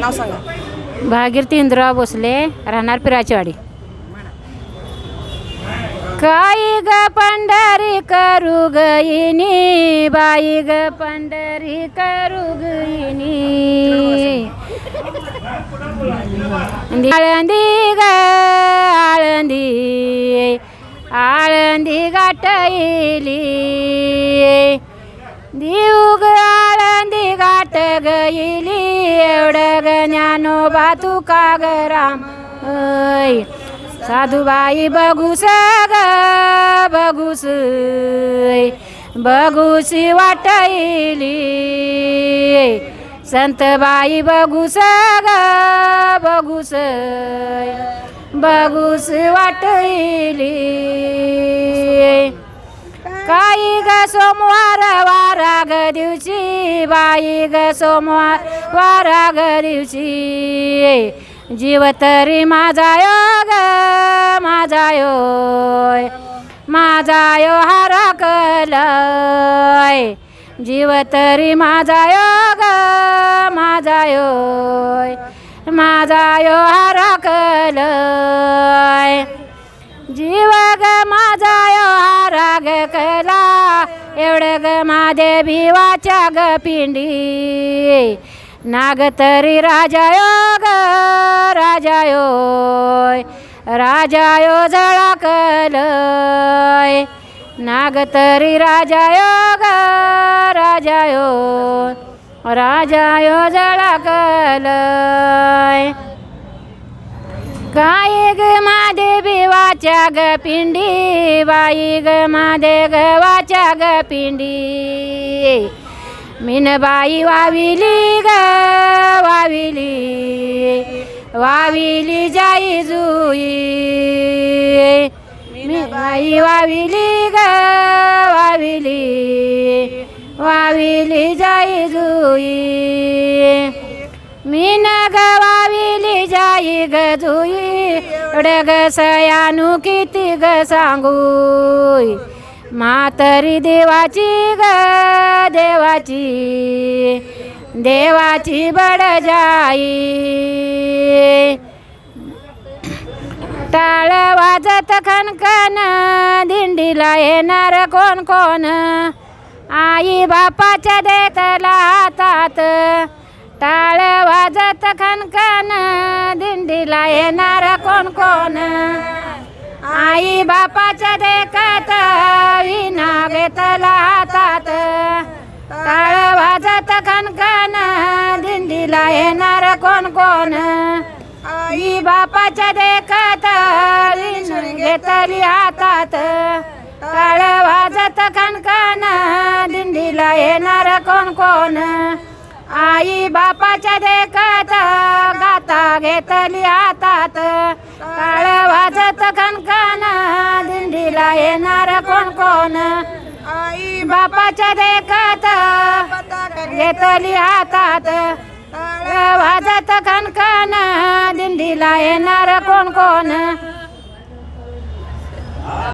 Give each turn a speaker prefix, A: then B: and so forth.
A: नाव सांगा.
B: भागीरथी इंद्रा भोसले राहणार पिराचीवाडी. काय ग पंढरी करू गईनी बाई ग पंढरी करू गईनी आळंदी ग आळंदी आळंदी गाठईली देऊ ग ज्ञानोबा तुका का ग राम ऐ। साधुबाई बघूस ग बघूस बघूसी वाटईली संतबाई बघूस ग बघूस बघूस वाटईली काही ग सोमवार वा ग दिवशी बाई ग सोमवार वारा ग दिवशी जीव तरी माझा यो ग माझा यो माझा यो हारा कल जीव तरी माझा यो ग माझा यो माझा यो हारा कल जीव ग माझे ग पिंडी. नागतरी राजा योग ग राजा यो राजा यो जळा कलय. नागतरी राजा योग ग राजा यो राजा यो जळा कलय. काय ग मादे बिवाच्या ग पिंडी बाई ग मादे गवाच्या ग पिंडी. मीन बाई वाविली ग वाविली. वाविली जाई जुई. बाई वाविली ग गवाविली ग जुई ग सयानू किती ग सांगू मातरी देवाची ग देवाची देवाची बड जाई. टाळ वाजत खनखन दिंडीला येणार कोण कोण? आई बापाच्या देतला हातात वाजत खनखन दिंडीला येणार कोण कोण? आई बापाच्या देखत विना घेतला हातात. टाळ वाजत खनखन दिंडीला येणार कोण कोण? आई बापाच्या देखत घेतली हातात. टाळ वाजत खनखन दिंडीला येणार कोण कोण? आई बापाच्या देखत गाता घेतली हातात. टाळ वाजत खनखन दिंडीला येणार कोण कोण?
A: आई
B: बापाच्या देखत घेतली हातात. टाळ वाजत खनखन दिंडीला येणार कोण कोण?